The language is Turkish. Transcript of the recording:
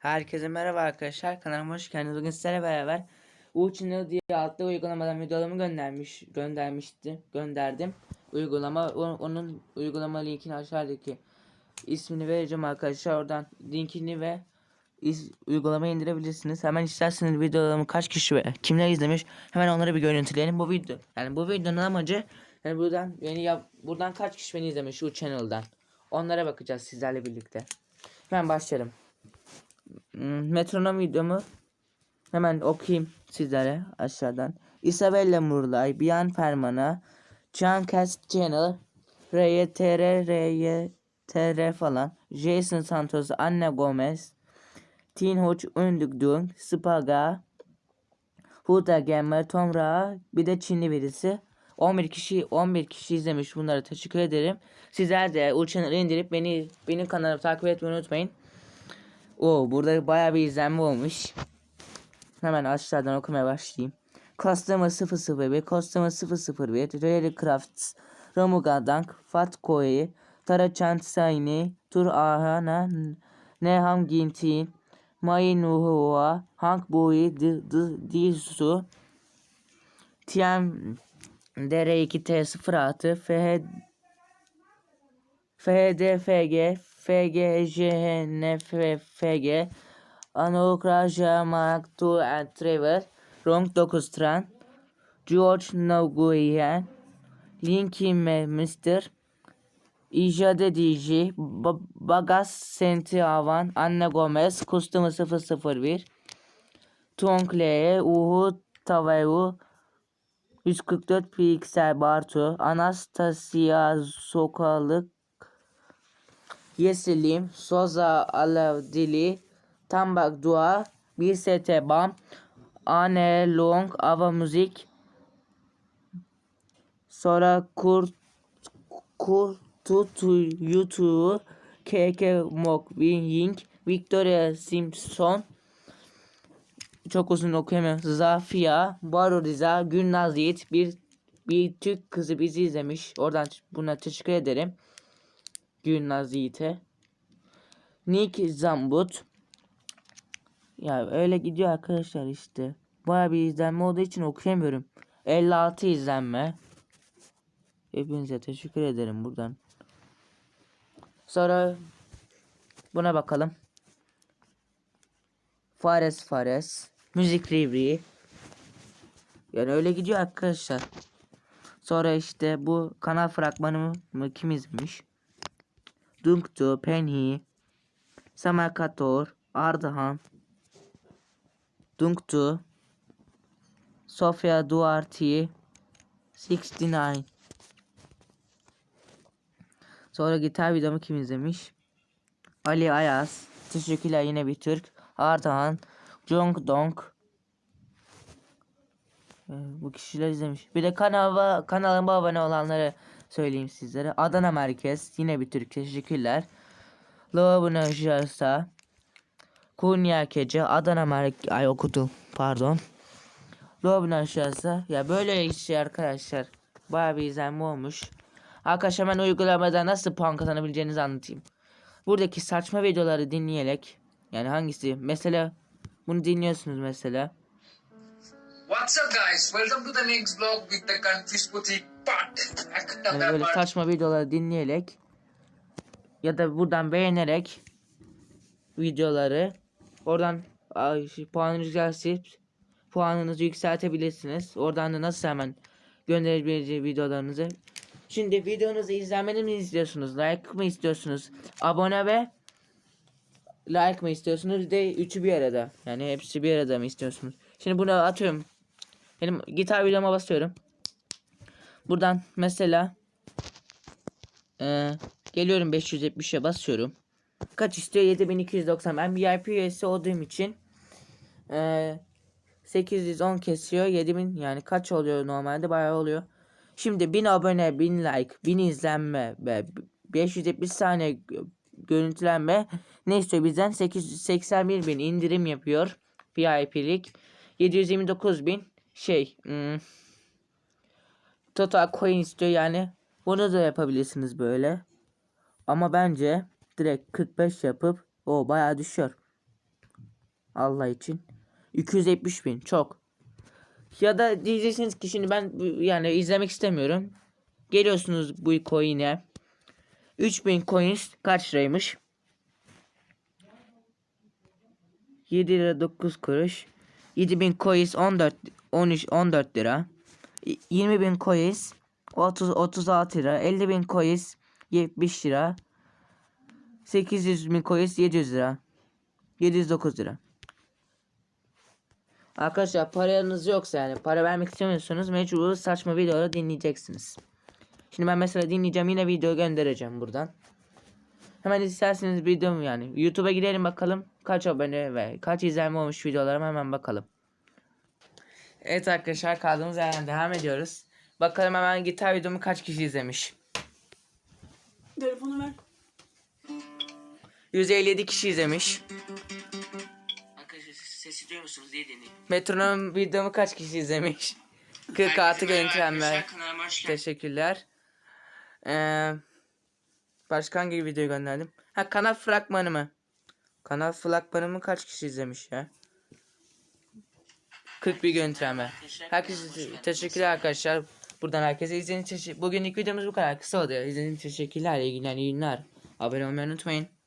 Herkese merhaba arkadaşlar. Kanalıma hoş geldiniz. Bugün sizlerle beraber Uçinu diye adlı uygulamadan videolarımı göndermiş göndermişti. Gönderdim. Uygulama onun uygulama linkini aşağıdaki ismini vereceğim arkadaşlar. Oradan linkini ve iz, uygulamayı indirebilirsiniz. Hemen isterseniz videolarımı kaç kişi ve kimler izlemiş hemen onları bir görüntüleyelim. Bu video yani bu videonun amacı yani buradan beni yap buradan kaç kişi beni izlemiş şu channel'dan. Onlara bakacağız sizlerle birlikte. Hemen başlayalım. Hmm, metronom videomu hemen okuyayım sizlere aşağıdan. Isabella Murlay, Bian Ferman'a, Can Cast Channel, RYTR, RYTR falan, Jason Santos, Anna Gomez, Teen Hoç Öndükdüğüm, Spaga, Huda Gamer, Tom Ra, bir de Çinli birisi. 11 kişi 11 kişi izlemiş bunlara teşekkür ederim. Sizler de channel'ı indirip beni benim kanalımı takip etmeyi unutmayın. Oo burada bayağı bir izlenme olmuş. Hemen aşağıdan okumaya başlayayım. Customer 001, Customer 001, Rare Crafts, Ramuga Dank, Fat Koi, Tarachan Saini, Tur Ahana, Neham Gintin, Mai Nuhua, Hank Bui, Disu, Tiam DR2T06, FH FDFG, FGJNFFG, Anukraja Maktu and Trevor, Rong 9 Tran, George Nguyen, Linky Mr. İcade DJ, Ba- Bagas Senti Avan, Anne Gomez, Customer 001, Tonkleye, Uhu Taveu, 144 Pixel Bartu, Anastasia Sokalık, Yeselim, Soza Alavdili, Tambak Dua, Bir Sete Bam, Ane Long, Ava Müzik, sonra Kurt Kurtutu YouTube, KK Mok Ying, Victoria Simpson, çok uzun okuyamıyorum. Zafia, Baro Riza, Gülnaz Yiğit bir bir Türk kızı bizi izlemiş. Oradan buna teşekkür ederim. Gülnaz Yiğit'e. Nick Zambut. Ya öyle gidiyor arkadaşlar işte. Baya bir izlenme olduğu için okuyamıyorum. 56 izlenme. Hepinize teşekkür ederim buradan. Sonra buna bakalım. Fares Fares. Müzik Rivri. Yani öyle gidiyor arkadaşlar. Sonra işte bu kanal fragmanımı kim izlemiş? Dunktu, Penhi, Samarkator, Ardahan, Dunktu, Sofia Duarte, 69. Sonra gitar videomu kim izlemiş? Ali Ayaz, teşekkürler yine bir Türk, Ardahan, Jong Dong. Ee, Bu kişiler izlemiş. Bir de kanala, kanalıma abone olanları söyleyeyim sizlere. Adana Merkez yine bir Türk teşekkürler. Loabuna Jasa. Kunya Kece Adana Merkez ay okudum pardon. Loabuna Jasa. Ya böyle işte arkadaşlar. Bayağı bir izlenme olmuş. Arkadaşlar ben uygulamada nasıl puan kazanabileceğinizi anlatayım. Buradaki saçma videoları dinleyerek yani hangisi mesela bunu dinliyorsunuz mesela. What's up, guys? Welcome to the next vlog with the Confused Boutique. Yani böyle saçma videoları dinleyerek ya da buradan beğenerek videoları oradan ay, puanınızı yükseltip puanınızı yükseltebilirsiniz. Oradan da nasıl hemen gönderebileceği videolarınızı. Şimdi videonuzu izlemeni mi istiyorsunuz? Like mı istiyorsunuz? Abone ve like mı istiyorsunuz? Bir de üçü bir arada. Yani hepsi bir arada mı istiyorsunuz? Şimdi bunu atıyorum. Benim gitar videoma basıyorum. Buradan mesela eee, geliyorum 570'e basıyorum. Kaç istiyor? 7290. Ben VIP üyesi olduğum için eee 810 kesiyor. 7000 yani kaç oluyor normalde? Bayağı oluyor. Şimdi 1000 abone, 1000 like, 1000 izlenme ve 570 saniye gö- görüntülenme ne istiyor bizden? 881 bin indirim yapıyor. VIP'lik. 729 bin şey hmm, Total coin istiyor yani. Bunu da yapabilirsiniz böyle. Ama bence direkt 45 yapıp o bayağı düşüyor. Allah için. 270 bin çok. Ya da diyeceksiniz ki şimdi ben yani izlemek istemiyorum. Geliyorsunuz bu coin'e. 3000 coins kaç liraymış? 7 lira 9 kuruş. 7000 coins 14 13 14 lira. 20000 coins 30 36 lira. 50000 coins 70 lira. 800 bin coins 700 lira. 709 lira. Arkadaşlar paranız yoksa yani para vermek istemiyorsanız mecbur saçma videoları dinleyeceksiniz. Şimdi ben mesela dinleyeceğim yine video göndereceğim buradan. Hemen isterseniz videom yani YouTube'a gidelim bakalım kaç abone ve kaç izlenme olmuş videolarıma hemen bakalım. Evet arkadaşlar kaldığımız yerden devam ediyoruz. Bakalım hemen gitar videomu kaç kişi izlemiş. Telefonu ver. 157 kişi izlemiş. Arkadaşlar sesi duyuyor musunuz diye deneyim. Metronom videomu kaç kişi izlemiş? 46 görüntülenme. Teşekkürler. Ee, başka hangi videoyu gönderdim? Ha kanal fragmanımı. Kanal fragmanımı kaç kişi izlemiş ya? 41 görüntülenme. Herkese teşekkürler arkadaşlar. Buradan herkese izlediğiniz için bugünlük videomuz bu kadar kısa oluyor. İzlediğiniz için teşekkürler. İyi günler, iyi günler. Abone olmayı unutmayın.